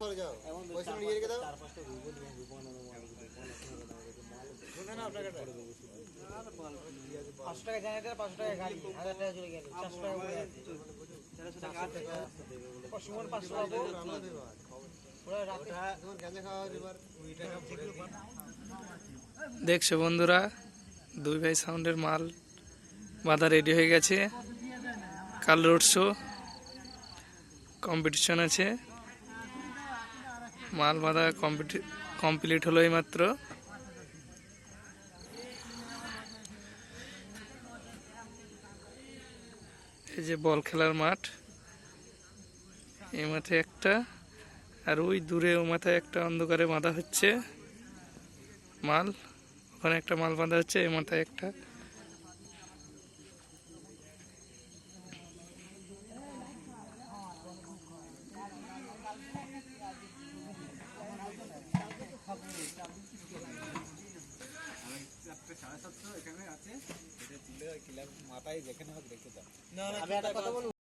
পরে যাও। পয়সা নিয়ে রেখে দাও পাঁচশো টাকা জেনারেটার পাঁচশো টাকা গাড়ি। হাজার চলে গেল চারশো আছে। দেখছ বন্ধুরা দুই ভাই সাউন্ডের মাল বাঁধা রেডি হয়ে গেছে। কাল রোড শো কম্পিটিশন আছে। মাল বাঁধা কমপ্লিট হলো এই মাত্র এই যে বল খেলার মাঠ, এই মাঠে একটা, আর ওই দূরে ও মাথায় একটা অন্ধকারে বাঁধা হচ্ছে মাল। ওখানে একটা মাল বাঁধা হচ্ছে, এই মাথায় একটা। আমি একটা কথা বলব?